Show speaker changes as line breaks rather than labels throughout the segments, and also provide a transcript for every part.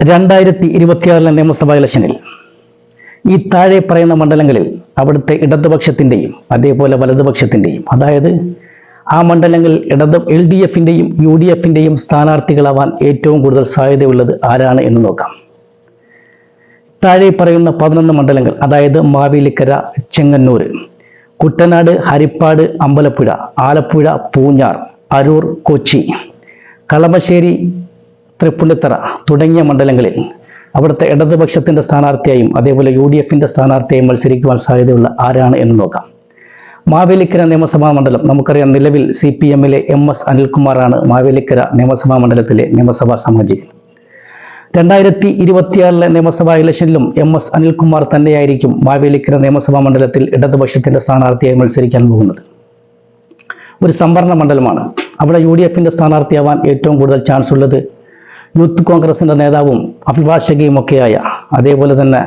രണ്ടായിരത്തി ഇരുപത്തിയാറിലെ നിയമസഭാ ഇലക്ഷനിൽ ഈ താഴെ പറയുന്ന മണ്ഡലങ്ങളിൽ അവിടുത്തെ ഇടതുപക്ഷത്തിന്റെയും അതേപോലെ വലതുപക്ഷത്തിന്റെയും അതായത് ആ മണ്ഡലങ്ങളിൽ ഇടത് എൽ ഡി എഫിന്റെയും യു ഡി എഫിന്റെയും സ്ഥാനാർത്ഥികളാവാൻ ഏറ്റവും കൂടുതൽ സാധ്യതയുള്ളത് ആരാണ് എന്ന് നോക്കാം. താഴെ പറയുന്ന പതിനൊന്ന് മണ്ഡലങ്ങൾ അതായത് മാവേലിക്കര ചെങ്ങന്നൂർ കുട്ടനാട് ഹരിപ്പാട് അമ്പലപ്പുഴ ആലപ്പുഴ പൂഞ്ഞാർ അരൂർ കൊച്ചി കളമശ്ശേരി തൃപ്പുണിത്തറ തുടങ്ങിയ മണ്ഡലങ്ങളിൽ അവിടുത്തെ ഇടതുപക്ഷത്തിന്റെ സ്ഥാനാർത്ഥിയായും അതേപോലെ യു ഡി എഫിന്റെ സ്ഥാനാർത്ഥിയായും മത്സരിക്കുവാൻ സാധ്യതയുള്ള ആരാണ് എന്ന് നോക്കാം. മാവേലിക്കര നിയമസഭാ മണ്ഡലം നമുക്കറിയാം നിലവിൽ സി പി എമ്മിലെ എം എസ് അനിൽകുമാറാണ് മാവേലിക്കര നിയമസഭാ മണ്ഡലത്തിലെ നിയമസഭാ സാമാജികൻ. രണ്ടായിരത്തി ഇരുപത്തിയാറിലെ നിയമസഭാ ഇലക്ഷനിലും എം എസ് അനിൽകുമാർ തന്നെയായിരിക്കും മാവേലിക്കര നിയമസഭാ മണ്ഡലത്തിൽ ഇടതുപക്ഷത്തിന്റെ സ്ഥാനാർത്ഥിയായി മത്സരിക്കാൻ പോകുന്നത്. ഒരു സംവരണ മണ്ഡലമാണ്. അവിടെ യു ഡി എഫിന്റെ സ്ഥാനാർത്ഥിയാവാൻ ഏറ്റവും കൂടുതൽ ചാൻസ് ഉള്ളത് യൂത്ത് കോൺഗ്രസിന്റെ നേതാവും അഭിഭാഷകയും ഒക്കെയായ അതേപോലെ തന്നെ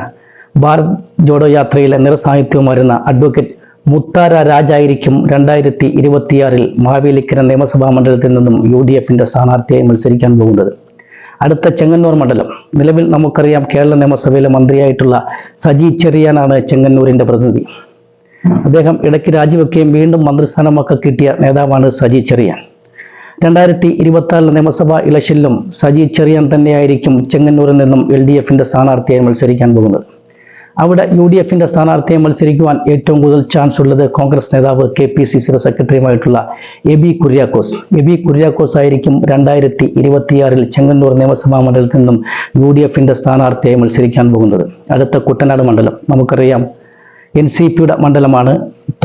ഭാരത് ജോഡോ യാത്രയിലെ നിറസാഹിത്യവുമായിരുന്ന അഡ്വക്കേറ്റ് മുത്താര രാജായിരിക്കും രണ്ടായിരത്തി ഇരുപത്തിയാറിൽ മഹാവേലിക്കര നിയമസഭാ മണ്ഡലത്തിൽ നിന്നും യു ഡി എഫിന്റെ സ്ഥാനാർത്ഥിയായി മത്സരിക്കാൻ പോകുന്നത്. അടുത്ത ചെങ്ങന്നൂർ മണ്ഡലം. നിലവിൽ നമുക്കറിയാം കേരള നിയമസഭയിലെ മന്ത്രിയായിട്ടുള്ള സജി ചെറിയാനാണ് ചെങ്ങന്നൂരിന്റെ പ്രതിനിധി. അദ്ദേഹം ഇടയ്ക്ക് രാജിവെക്കുകയും വീണ്ടും മന്ത്രിസ്ഥാനമൊക്കെ കിട്ടിയ നേതാവാണ് സജി ചെറിയാൻ. രണ്ടായിരത്തി ഇരുപത്തി നിയമസഭാ ഇലക്ഷനിലും സജി ചെറിയാൻ തന്നെയായിരിക്കും ചെങ്ങന്നൂരിൽ നിന്നും എൽ ഡി എഫിന്റെ സ്ഥാനാർത്ഥിയായി മത്സരിക്കാൻ പോകുന്നത്. അവിടെ യു ഡി എഫിന്റെ സ്ഥാനാർത്ഥിയെ മത്സരിക്കുവാൻ ഏറ്റവും കൂടുതൽ ചാൻസ് ഉള്ളത് കോൺഗ്രസ് നേതാവ് കെ പി സി സിയുടെ സെക്രട്ടറിയുമായിട്ടുള്ള A B Kuriakose. A B Kuriakose ആയിരിക്കും രണ്ടായിരത്തി ഇരുപത്തിയാറിൽ ചെങ്ങന്നൂർ നിയമസഭാ മണ്ഡലത്തിൽ നിന്നും യു ഡി എഫിന്റെ സ്ഥാനാർത്ഥിയായി മത്സരിക്കാൻ പോകുന്നത്. അടുത്ത കുട്ടനാട് മണ്ഡലം നമുക്കറിയാം. എൻ സി പിയുടെ മണ്ഡലമാണ്.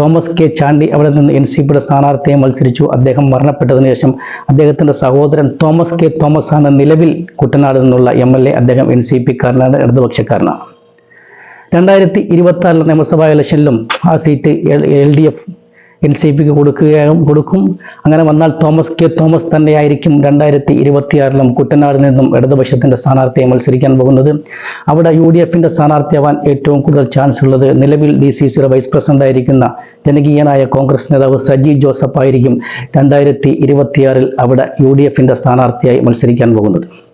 തോമസ് കെ ചാണ്ടി അവിടെ നിന്ന് എൻ സി പിയുടെ സ്ഥാനാർത്ഥിയെ മത്സരിച്ചു. അദ്ദേഹം മരണപ്പെട്ടതിന് ശേഷം അദ്ദേഹത്തിന്റെ സഹോദരൻ തോമസ് കെ തോമസ് ആണ് നിലവിൽ കുട്ടനാട് നിന്നുള്ള എം എൽ എ. അദ്ദേഹം എൻ സി പിക്കാരനാണ് ഇടതുപക്ഷക്കാരനാണ്. രണ്ടായിരത്തി ഇരുപത്തി നിയമസഭാ ഇലക്ഷനിലും ആ seat L D F N C പിക്ക് കൊടുക്കുകയും കൊടുക്കും. അങ്ങനെ വന്നാൽ തോമസ് കെ. തോമസ് തന്നെയായിരിക്കും രണ്ടായിരത്തി ഇരുപത്തിയാറിലും കുട്ടനാടിൽ നിന്നും ഇടതുപക്ഷത്തിന്റെ സ്ഥാനാർത്ഥിയെ മത്സരിക്കാൻ പോകുന്നത്. അവിടെ യു ഡി എഫിന്റെ സ്ഥാനാർത്ഥിയാവാൻ ഏറ്റവും കൂടുതൽ ചാൻസ് ഉള്ളത് നിലവിൽ ഡി സി സിയുടെ വൈസ് പ്രസിഡന്റ് ആയിരിക്കുന്ന ജനകീയനായ കോൺഗ്രസ് നേതാവ് സജി ജോസഫ് ആയിരിക്കും രണ്ടായിരത്തി ഇരുപത്തിയാറിൽ അവിടെ യു ഡി എഫിന്റെ സ്ഥാനാർത്ഥിയായി മത്സരിക്കാൻ പോകുന്നത്.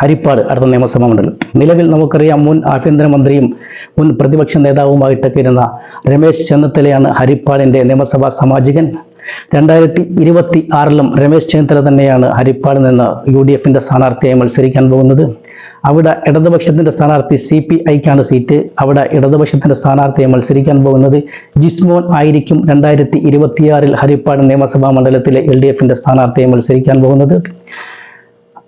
ഹരിപ്പാട് അടുത്ത നിയമസഭാ മണ്ഡലം. നിലവിൽ നമുക്കറിയാം മുൻ ആഭ്യന്തരമന്ത്രിയും മുൻ പ്രതിപക്ഷ നേതാവുമായിട്ടൊക്കെ ഇരുന്ന രമേശ് ചെന്നിത്തലയാണ് ഹരിപ്പാടിന്റെ നിയമസഭാ സാമാജികൻ. രണ്ടായിരത്തി ഇരുപത്തി ആറിലും രമേശ് ചെന്നിത്തല തന്നെയാണ് ഹരിപ്പാട് നിന്ന് യു ഡി എഫിന്റെ സ്ഥാനാർത്ഥിയായി മത്സരിക്കാൻ പോകുന്നത്. അവിടെ ഇടതുപക്ഷത്തിന്റെ സ്ഥാനാർത്ഥി സി പി ഐക്കാണ് സീറ്റ്. അവിടെ ഇടതുപക്ഷത്തിന്റെ സ്ഥാനാർത്ഥിയെ മത്സരിക്കാൻ പോകുന്നത് ജിസ്മോൻ ആയിരിക്കും. രണ്ടായിരത്തി ഇരുപത്തിയാറിൽ ഹരിപ്പാട് നിയമസഭാ മണ്ഡലത്തിലെ എൽ ഡി എഫിന്റെ സ്ഥാനാർത്ഥിയെ മത്സരിക്കാൻ പോകുന്നത്.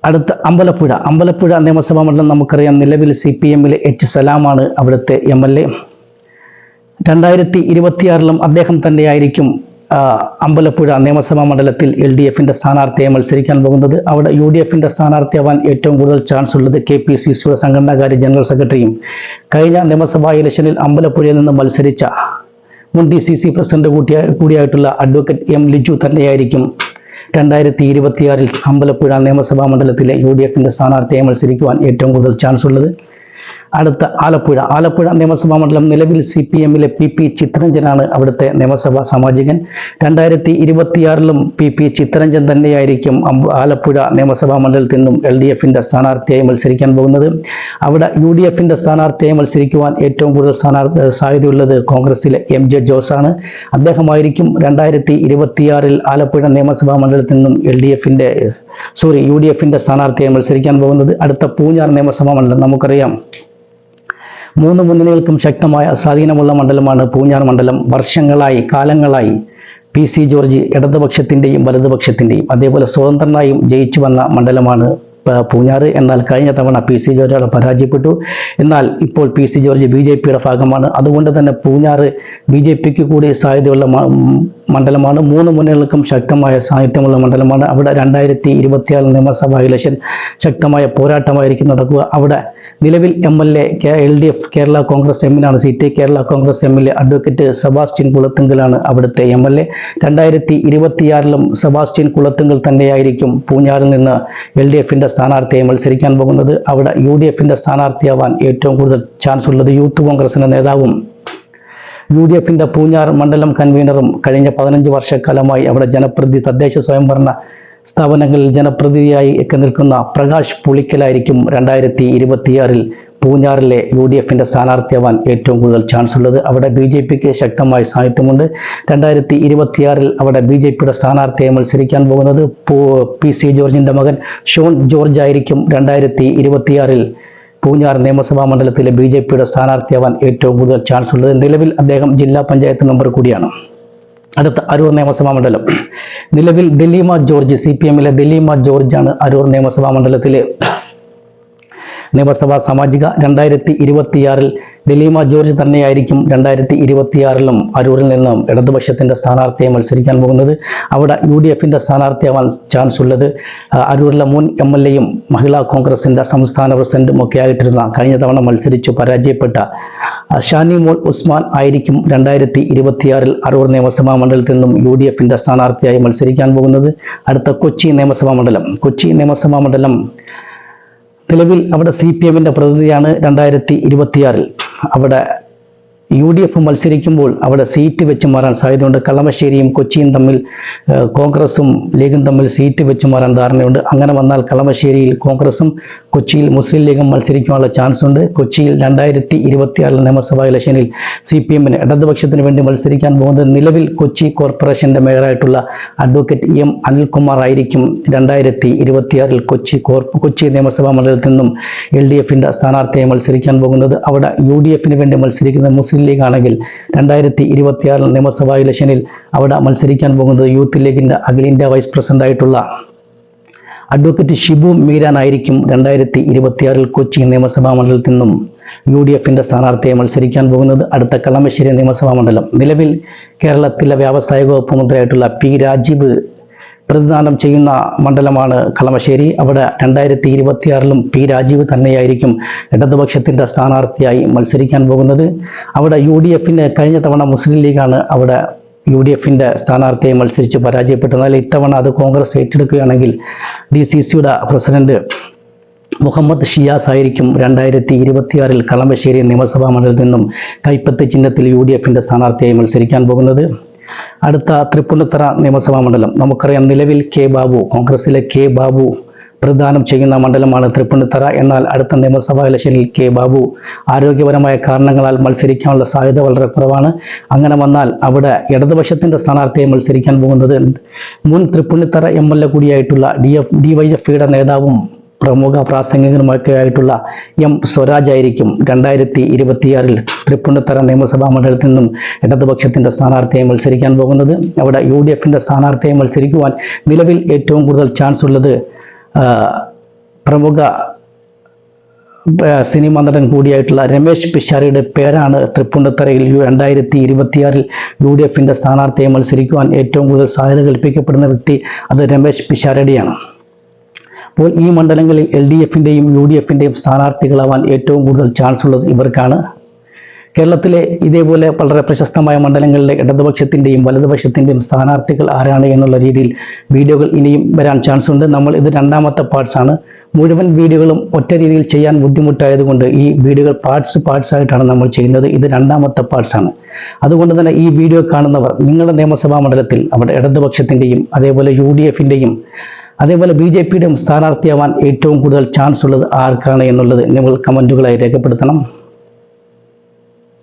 അടുത്ത അമ്പലപ്പുഴ. അമ്പലപ്പുഴ നിയമസഭാ മണ്ഡലം നമുക്കറിയാം. നിലവിൽ സി പി എമ്മിലെ എച്ച് സലാമാണ് അവിടുത്തെ എം എൽ എ. രണ്ടായിരത്തി ഇരുപത്തിയാറിലും അദ്ദേഹം തന്നെയായിരിക്കും അമ്പലപ്പുഴ നിയമസഭാ മണ്ഡലത്തിൽ എൽ ഡി എഫിന്റെ സ്ഥാനാർത്ഥിയെ മത്സരിക്കാൻ പോകുന്നത്. അവിടെ യു ഡി എഫിന്റെ സ്ഥാനാർത്ഥിയാവാൻ ഏറ്റവും കൂടുതൽ ചാൻസ് ഉള്ളത് കെ പി സി സിയുടെ സംഘടനാകാര്യ ജനറൽ സെക്രട്ടറിയും കഴിഞ്ഞ നിയമസഭാ ഇലക്ഷനിൽ അമ്പലപ്പുഴയിൽ നിന്ന് മത്സരിച്ച മുൻ ഡി സി സി പ്രസിഡന്റ് കൂടിയായിട്ടുള്ള അഡ്വക്കേറ്റ് എം ലിജു തന്നെയായിരിക്കും രണ്ടായിരത്തി ഇരുപത്തിയാറിൽ അമ്പലപ്പുഴ നിയമസഭാ മണ്ഡലത്തിലെ യു ഡി എഫിന്റെ സ്ഥാനാർത്ഥിയെ മത്സരിക്കുവാൻ ഏറ്റവും കൂടുതൽ ചാൻസ് ഉള്ളത് അടുത്ത ആലപ്പുഴ. ആലപ്പുഴ നിയമസഭാ മണ്ഡലം നിലവിൽ സി പി എമ്മിലെ പി പി ചിത്രരഞ്ജനാണ് അവിടുത്തെ നിയമസഭാ സാമാജികൻ. രണ്ടായിരത്തി ഇരുപത്തിയാറിലും പി പി ചിത്രരഞ്ജൻ തന്നെയായിരിക്കും ആലപ്പുഴ നിയമസഭാ മണ്ഡലത്തിൽ നിന്നും എൽ ഡി എഫിന്റെ സ്ഥാനാർത്ഥിയായി മത്സരിക്കാൻ പോകുന്നത്. അവിടെ യു ഡി എഫിന്റെ സ്ഥാനാർത്ഥിയായി മത്സരിക്കുവാൻ ഏറ്റവും കൂടുതൽ സ്ഥാനാർത്ഥി സാധ്യതയുള്ളത് കോൺഗ്രസിലെ എം ജെ ജോസ് ആണ് അദ്ദേഹമായിരിക്കും രണ്ടായിരത്തി ഇരുപത്തിയാറിൽ ആലപ്പുഴ നിയമസഭാ മണ്ഡലത്തിൽ നിന്നും എൽ ഡി എഫിന്റെ സോറി യു ഡി എഫിന്റെ സ്ഥാനാർത്ഥിയായി മത്സരിക്കാൻ പോകുന്നത്. അടുത്ത പൂഞ്ഞാർ നിയമസഭാ മണ്ഡലം നമുക്കറിയാം. മൂന്ന് മുന്നണികൾക്കും ശക്തമായ സ്വാധീനമുള്ള മണ്ഡലമാണ് പൂഞ്ഞാർ മണ്ഡലം. വർഷങ്ങളായി കാലങ്ങളായി പി സി ജോർജ് ഇടതുപക്ഷത്തിന്റെയും വലതുപക്ഷത്തിന്റെയും അതേപോലെ സ്വതന്ത്രനായും ജയിച്ചു വന്ന മണ്ഡലമാണ് പൂഞ്ഞാറ്. എന്നാൽ കഴിഞ്ഞ തവണ പി സി ജോർജ് അവിടെ പരാജയപ്പെട്ടു. എന്നാൽ ഇപ്പോൾ P C George B J പിയുടെ ഭാഗമാണ്. അതുകൊണ്ട് തന്നെ പൂഞ്ഞാറ് ബി ജെ പിക്ക് കൂടി സാധ്യതയുള്ള മണ്ഡലമാണ്. മൂന്ന് മുന്നണികൾക്കും ശക്തമായ സാന്നിധ്യമുള്ള മണ്ഡലമാണ്. അവിടെ രണ്ടായിരത്തി ഇരുപത്തിയാറ് നിയമസഭാ ഇലക്ഷൻ ശക്തമായ പോരാട്ടമായിരിക്കും നടക്കുക. അവിടെ നിലവിൽ M L A L D F Kerala Congress എമ്മിനാണ് seat. Kerala Congress M L A advocate Sebastian കുളത്തുങ്കലാണ് അവിടുത്തെ എം എൽ എ. രണ്ടായിരത്തി ഇരുപത്തിയാറിലും സെബാസ്റ്റ്യൻ കുളത്തുങ്കൽ തന്നെയായിരിക്കും പൂഞ്ഞാറിൽ നിന്ന് എൽ ഡി എഫിന്റെ സ്ഥാനാർത്ഥിയെ മത്സരിക്കാൻ പോകുന്നത്. അവിടെ യു ഡി എഫിന്റെ സ്ഥാനാർത്ഥിയാവാൻ ഏറ്റവും കൂടുതൽ ചാൻസ് ഉള്ളത് യൂത്ത് കോൺഗ്രസിന്റെ നേതാവും യു ഡി എഫിന്റെ പൂഞ്ഞാർ മണ്ഡലം കൺവീനറും കഴിഞ്ഞ പതിനഞ്ച് വർഷക്കാലമായി അവിടെ ജനപ്രതി തദ്ദേശ സ്വയംഭരണ സ്ഥാപനങ്ങളിൽ ജനപ്രതിനിധിയായി ഒക്കെ നിൽക്കുന്ന പ്രകാശ് പുളിക്കലായിരിക്കും രണ്ടായിരത്തി ഇരുപത്തിയാറിൽ പൂഞ്ഞാറിലെ യു ഡി എഫിന്റെ സ്ഥാനാർത്ഥിയാവാൻ ഏറ്റവും കൂടുതൽ ചാൻസ് ഉള്ളത്. അവിടെ ബി ജെ പിക്ക് ശക്തമായ സാന്നിധ്യമുണ്ട്. രണ്ടായിരത്തി ഇരുപത്തിയാറിൽ അവിടെ ബി ജെ പിയുടെ സ്ഥാനാർത്ഥിയായി മത്സരിക്കാൻ പോകുന്നത് പി സി ജോർജിന്റെ മകൻ ഷോൺ ജോർജ് ആയിരിക്കും രണ്ടായിരത്തി ഇരുപത്തിയാറിൽ പൂഞ്ഞാർ നിയമസഭാ മണ്ഡലത്തിലെ ബി ജെ പിയുടെ സ്ഥാനാർത്ഥിയാവാൻ ഏറ്റവും കൂടുതൽ ചാൻസ് ഉള്ളത് നിലവിൽ അദ്ദേഹം ജില്ലാ പഞ്ചായത്ത് മെമ്പർ കൂടിയാണ്. അടുത്ത അരൂർ നിയമസഭാ മണ്ഡലം. നിലവിൽ ദിലീമ ജോർജ് സി പി എമ്മിലെ ദിലീമ ജോർജാണ് അരൂർ നിയമസഭാ മണ്ഡലത്തിലെ നിയമസഭാ സാമാജിക രണ്ടായിരത്തി ഇരുപത്തിയാറിൽ ദലീമ ജോർജ് തന്നെയായിരിക്കും രണ്ടായിരത്തി ഇരുപത്തിയാറിലും അരൂരിൽ നിന്നും ഇടതുപക്ഷത്തിന്റെ സ്ഥാനാർത്ഥിയെ മത്സരിക്കാൻ പോകുന്നത്. അവിടെ യു ഡി എഫിന്റെ സ്ഥാനാർത്ഥിയാവാൻ ചാൻസ് ഉള്ളത് അരൂരിലെ മുൻ എം എൽ എയും മഹിളാ കോൺഗ്രസിന്റെ സംസ്ഥാന പ്രസിഡന്റും ഒക്കെ ആയിട്ടിരുന്ന കഴിഞ്ഞ തവണ മത്സരിച്ചു പരാജയപ്പെട്ട ഷാനിമോൾ ഷാനി മോൾ ഉസ്മാൻ ആയിരിക്കും രണ്ടായിരത്തി ഇരുപത്തിയാറിൽ അരൂർ നിയമസഭാ മണ്ഡലത്തിൽ നിന്നും യു ഡി എഫിന്റെ സ്ഥാനാർത്ഥിയായി മത്സരിക്കാൻ പോകുന്നത്. അടുത്ത കൊച്ചി നിയമസഭാ മണ്ഡലം. കൊച്ചി നിയമസഭാ മണ്ഡലം നിലവിൽ അവിടെ സി പി എമ്മിന്റെ പ്രതിനിധിയാണ് രണ്ടായിരത്തി ഇരുപത്തിയാറിൽ അവിടെ യു ഡി എഫ് മത്സരിക്കുമ്പോൾ അവിടെ സീറ്റ് വെച്ച് മാറാൻ സാധ്യതയുണ്ട്. കളമശ്ശേരിയും കൊച്ചിയും തമ്മിൽ കോൺഗ്രസും ലീഗും തമ്മിൽ സീറ്റ് വെച്ച് മാറാൻ ധാരണയുണ്ട്. അങ്ങനെ വന്നാൽ കളമശ്ശേരിയിൽ കോൺഗ്രസും കൊച്ചിയിൽ മുസ്ലിം ലീഗും മത്സരിക്കാനുള്ള ചാൻസ് ഉണ്ട്. കൊച്ചിയിൽ രണ്ടായിരത്തി ഇരുപത്തിയാറിൽ നിയമസഭാ ഇലക്ഷനിൽ സി പി എമ്മിന് ഇടതുപക്ഷത്തിന് വേണ്ടി മത്സരിക്കാൻ പോകുന്നത് നിലവിൽ കൊച്ചി കോർപ്പറേഷന്റെ മേയറായിട്ടുള്ള അഡ്വക്കേറ്റ് എം അനിൽകുമാർ ആയിരിക്കും. രണ്ടായിരത്തി ഇരുപത്തിയാറിൽ കൊച്ചി കോർപ്പ് കൊച്ചി നിയമസഭാ മണ്ഡലത്തിൽ നിന്നും എൽ ഡി എഫിന്റെ സ്ഥാനാർത്ഥിയെ മത്സരിക്കാൻ പോകുന്നത്. അവിടെ യു ഡി എഫിന് വേണ്ടി മത്സരിക്കുന്ന മുസ്ലിം ലീഗ് ആണെങ്കിൽ രണ്ടായിരത്തി ഇരുപത്തിയാറിൽ നിയമസഭാ ഇലക്ഷനിൽ അവിടെ മത്സരിക്കാൻ പോകുന്നത് യൂത്ത് ലീഗിന്റെ അഖിലേന്ത്യാ വൈസ് പ്രസിഡന്റ് ആയിട്ടുള്ള അഡ്വക്കേറ്റ് ഷിബു മീരാനായിരിക്കും രണ്ടായിരത്തി ഇരുപത്തിയാറിൽ കൊച്ചി നിയമസഭാ മണ്ഡലത്തിൽ നിന്നും യു ഡി എഫിന്റെ സ്ഥാനാർത്ഥിയെ മത്സരിക്കാൻ പോകുന്നത്. അടുത്ത കളമശ്ശേരി നിയമസഭാ മണ്ഡലം. നിലവിൽ കേരളത്തിലെ വ്യാവസായിക വകുപ്പ് മന്ത്രിയായിട്ടുള്ള പി രാജീവ് പ്രതിദാനം ചെയ്യുന്ന മണ്ഡലമാണ് കളമശ്ശേരി. അവിടെ രണ്ടായിരത്തി ഇരുപത്തിയാറിലും പി രാജീവ് തന്നെയായിരിക്കും ഇടതുപക്ഷത്തിന്റെ സ്ഥാനാർത്ഥിയായി മത്സരിക്കാൻ പോകുന്നത്. അവിടെ യു ഡി എഫിന് കഴിഞ്ഞ തവണ മുസ്ലിം ലീഗാണ് അവിടെ യു ഡി എഫിന്റെ സ്ഥാനാർത്ഥിയെ മത്സരിച്ച് പരാജയപ്പെട്ടു എന്നാൽ ഇത്തവണ അത് കോൺഗ്രസ് ഏറ്റെടുക്കുകയാണെങ്കിൽ ഡി സി സിയുടെ പ്രസിഡന്റ് മുഹമ്മദ് ഷിയാസ് ആയിരിക്കും രണ്ടായിരത്തി ഇരുപത്തിയാറിൽ കളമശ്ശേരി നിയമസഭാ മണ്ഡലത്തിൽ നിന്നും കൈപ്പത്ത് ചിഹ്നത്തിൽ യു ഡി എഫിന്റെ സ്ഥാനാർത്ഥിയായി മത്സരിക്കാൻ പോകുന്നത്. അടുത്ത തൃപ്പൂണിത്തറ നിയമസഭാ മണ്ഡലം. നമുക്കറിയാം നിലവിൽ കെ ബാബു കോൺഗ്രസിലെ കെ ബാബു പ്രദാനം ചെയ്യുന്ന മണ്ഡലമാണ് തൃപ്പൂണിത്തറ. എന്നാൽ അടുത്ത നിയമസഭാ ഇലക്ഷനിൽ കെ ബാബു ആരോഗ്യപരമായ കാരണങ്ങളാൽ മത്സരിക്കാനുള്ള സാധ്യത വളരെ കുറവാണ്. അങ്ങനെ വന്നാൽ അവിടെ ഇടതുപക്ഷത്തിന്റെ സ്ഥാനാർത്ഥിയെ മത്സരിക്കാൻ പോകുന്നത് മുൻ Tripunithura M L A കൂടിയായിട്ടുള്ള D F D Y F നേതാവും പ്രമുഖ പ്രാസംഗികനുമൊക്കെ ആയിട്ടുള്ള എം സ്വരാജ് ആയിരിക്കും. രണ്ടായിരത്തി ഇരുപത്തിയാറിൽ തൃപ്പൂണിത്തറ നിയമസഭാ മണ്ഡലത്തിൽ നിന്നും ഇടതുപക്ഷത്തിന്റെ സ്ഥാനാർത്ഥിയെ മത്സരിക്കാൻ പോകുന്നത്. അവിടെ യു ഡി എഫിന്റെ സ്ഥാനാർത്ഥിയെ മത്സരിക്കുവാൻ നിലവിൽ ഏറ്റവും കൂടുതൽ ചാൻസ് ഉള്ളത് പ്രമുഖ സിനിമ നടൻ കൂടിയായിട്ടുള്ള രമേശ് പിഷാരിയുടെ പേരാണ് തൃപ്പൂണിത്തറയിൽ രണ്ടായിരത്തി ഇരുപത്തിയാറിൽ യു ഡി എഫിന്റെ സ്ഥാനാർത്ഥിയെ മത്സരിക്കുവാൻ ഏറ്റവും കൂടുതൽ സാധ്യത കൽപ്പിക്കപ്പെടുന്ന വ്യക്തി അത് രമേശ് പിഷാരടിയാണ് അപ്പോൾ ഈ മണ്ഡലങ്ങളിൽ എൽ ഡി എഫിന്റെയും യു ഡി എഫിന്റെയും സ്ഥാനാർത്ഥികളാവാൻ ഏറ്റവും കൂടുതൽ ചാൻസ് ഉള്ളത് ഇവർക്കാണ് കേരളത്തിലെ ഇതേപോലെ വളരെ പ്രശസ്തമായ മണ്ഡലങ്ങളിലെ ഇടതുപക്ഷത്തിന്റെയും വലതുപക്ഷത്തിന്റെയും സ്ഥാനാർത്ഥികൾ ആരാണ് എന്നുള്ള രീതിയിൽ വീഡിയോകൾ ഇനിയും വരാൻ ചാൻസ് ഉണ്ട് നമ്മൾ ഇത് രണ്ടാമത്തെ പാർട്സാണ് മുഴുവൻ വീഡിയോകളും ഒറ്റ രീതിയിൽ ചെയ്യാൻ ബുദ്ധിമുട്ടായതുകൊണ്ട് ഈ വീഡിയോകൾ പാർട്സ് പാർട്സ് ആയിട്ടാണ് നമ്മൾ ചെയ്യുന്നത്. ഇത് രണ്ടാമത്തെ പാർട്സാണ് അതുകൊണ്ട് തന്നെ ഈ വീഡിയോ കാണുന്നവർ നിങ്ങളുടെ നിയമസഭാ മണ്ഡലത്തിൽ അവിടെ ഇടതുപക്ഷത്തിന്റെയും അതേപോലെ യു ഡി എഫിന്റെയും അതേപോലെ ബി ജെ പിയുടെയും സ്ഥാനാർത്ഥിയാവാൻ ഏറ്റവും കൂടുതൽ ചാൻസ് ഉള്ളത് ആർക്കാണ് എന്നുള്ളത് നിങ്ങൾ കമന്റുകളായി രേഖപ്പെടുത്തണം.